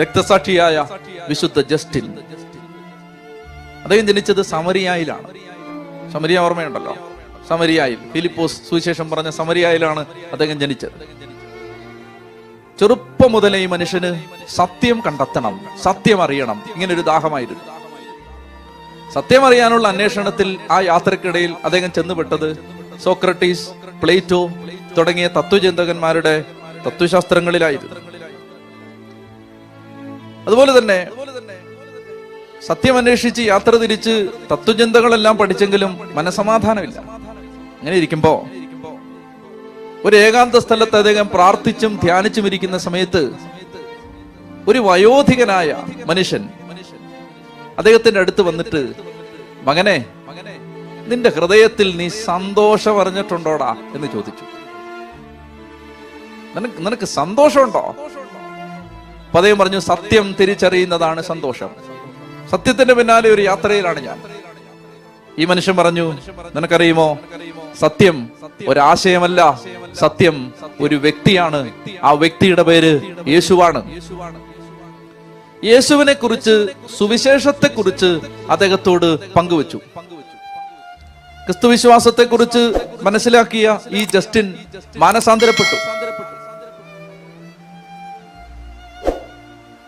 രക്തസാക്ഷിയായ വിശുദ്ധ ജസ്റ്റിൻ. അദ്ദേഹം ജനിച്ചത് സമരിയായിലാണ്. സമരിയ ഓർമ്മയുണ്ടല്ലോ? സമരിയായിൽ. ഫിലിപ്പോസ് സുവിശേഷം പറഞ്ഞ സമരിയായിലാണ് അദ്ദേഹം ജനിച്ചത്. ചെറുപ്പം മുതലേ ഈ മനുഷ്യന് സത്യം കണ്ടെത്തണം സത്യം അറിയണം. ഇങ്ങനെ ഒരു ദാഹമായിരുന്നു. സത്യം അറിയാനുള്ള അന്വേഷണത്തിൽ ആ യാത്രക്കിടയിൽ അദ്ദേഹം ചെന്നുപെട്ടത് സോക്രട്ടീസ് പ്ലേറ്റോ തുടങ്ങിയ തത്വചിന്തകന്മാരുടെ തത്വശാസ്ത്രങ്ങളിലായിരുന്നു. അതുപോലെ തന്നെ സത്യം അന്വേഷിച്ച് യാത്ര തിരിച്ച് തത്വചിന്തകളെല്ലാം പഠിച്ചെങ്കിലും മനസമാധാനമില്ല. അങ്ങനെ ഇരിക്കുമ്പോ ഒരു ഏകാന്ത സ്ഥലത്ത് അദ്ദേഹം പ്രാർത്ഥിച്ചും ധ്യാനിച്ചും ഇരിക്കുന്ന സമയത്ത് ഒരു വയോധികനായ മനുഷ്യൻ അദ്ദേഹത്തിന്റെ അടുത്ത് വന്നിട്ട് മകനെ നിന്റെ ഹൃദയത്തിൽ നീ സന്തോഷം അറിഞ്ഞിട്ടുണ്ടോടാ? എന്ന് ചോദിച്ചു. നിനക്ക് നിനക്ക് സന്തോഷമുണ്ടോ? അദ്ദേഹം പറഞ്ഞു സത്യം തിരിച്ചറിയുന്നതാണ് സന്തോഷം. സത്യത്തിന്റെ പിന്നാലെ ഒരു യാത്രയിലാണ് ഞാൻ. ഈ മനുഷ്യൻ പറഞ്ഞു നിനക്കറിയുമോ? സത്യം ഒരാശയമല്ല. സത്യം ഒരു വ്യക്തിയാണ്. ആ വ്യക്തിയുടെ പേര് യേശുവാണ്. യേശുവിനെ കുറിച്ച് സുവിശേഷത്തെ കുറിച്ച് അദ്ദേഹത്തോട് പങ്കുവച്ചു. ക്രിസ്തുവിശ്വാസത്തെ കുറിച്ച് മനസ്സിലാക്കിയ ഈ ജസ്റ്റിൻ മാനസാന്തരപ്പെട്ടു.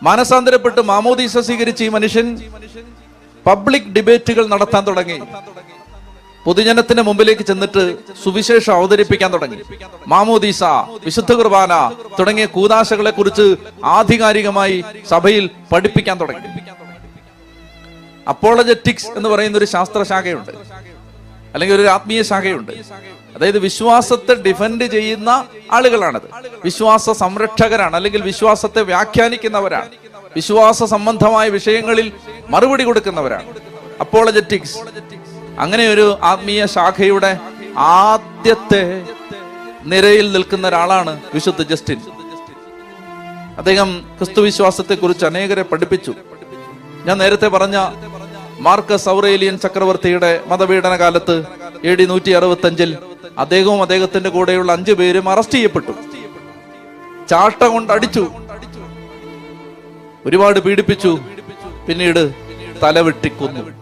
മാനസാന്തരപ്പെട്ട് മാമോദീസ സ്വീകരിച്ച് ഈ മനുഷ്യൻ പബ്ലിക് ഡിബേറ്റുകൾ നടത്താൻ തുടങ്ങി. പൊതുജനത്തിന്റെ മുമ്പിലേക്ക് ചെന്നിട്ട് സുവിശേഷം അവതരിപ്പിക്കാൻ തുടങ്ങി. മാമോദീസ വിശുദ്ധ കുർബാന തുടങ്ങിയ കൂതാശകളെ കുറിച്ച് ആധികാരികമായി സഭയിൽ പഠിപ്പിക്കാൻ തുടങ്ങി. അപ്പോളജറ്റിക്സ് എന്ന് പറയുന്ന ഒരു ശാസ്ത്രശാഖയുണ്ട്. അല്ലെങ്കിൽ ഒരു ആത്മീയ ശാഖയുണ്ട്. അതായത് വിശ്വാസത്തെ ഡിഫെൻഡ് ചെയ്യുന്ന ആളുകളാണത്. വിശ്വാസ സംരക്ഷകരാണ് അല്ലെങ്കിൽ വിശ്വാസത്തെ വ്യാഖ്യാനിക്കുന്നവരാണ്. വിശ്വാസ സംബന്ധമായ വിഷയങ്ങളിൽ മറുപടി കൊടുക്കുന്നവരാണ്. അപ്പോളജറ്റിക്സ് അങ്ങനെ ഒരു ആത്മീയ ശാഖയുടെ ആദ്യത്തെ നിരയിൽ നിൽക്കുന്ന ഒരാളാണ് വിശുദ്ധ ജസ്റ്റിൻ. അദ്ദേഹം ക്രിസ്തുവിശ്വാസത്തെ കുറിച്ച് അനേകരെ പഠിപ്പിച്ചു. ഞാൻ നേരത്തെ പറഞ്ഞ മാർക്കസ് ഔറേലിയൻ ചക്രവർത്തിയുടെ മതപീഡന കാലത്ത് എ ഡി നൂറ്റി അറുപത്തി അദ്ദേഹവും അദ്ദേഹത്തിന്റെ കൂടെയുള്ള അഞ്ചു പേരും അറസ്റ്റ് ചെയ്യപ്പെട്ടു. ചാട്ട കൊണ്ട് അടിച്ചു. ഒരുപാട് പീഡിപ്പിച്ചു. പിന്നീട് തലവെട്ടിക്കൊന്നു.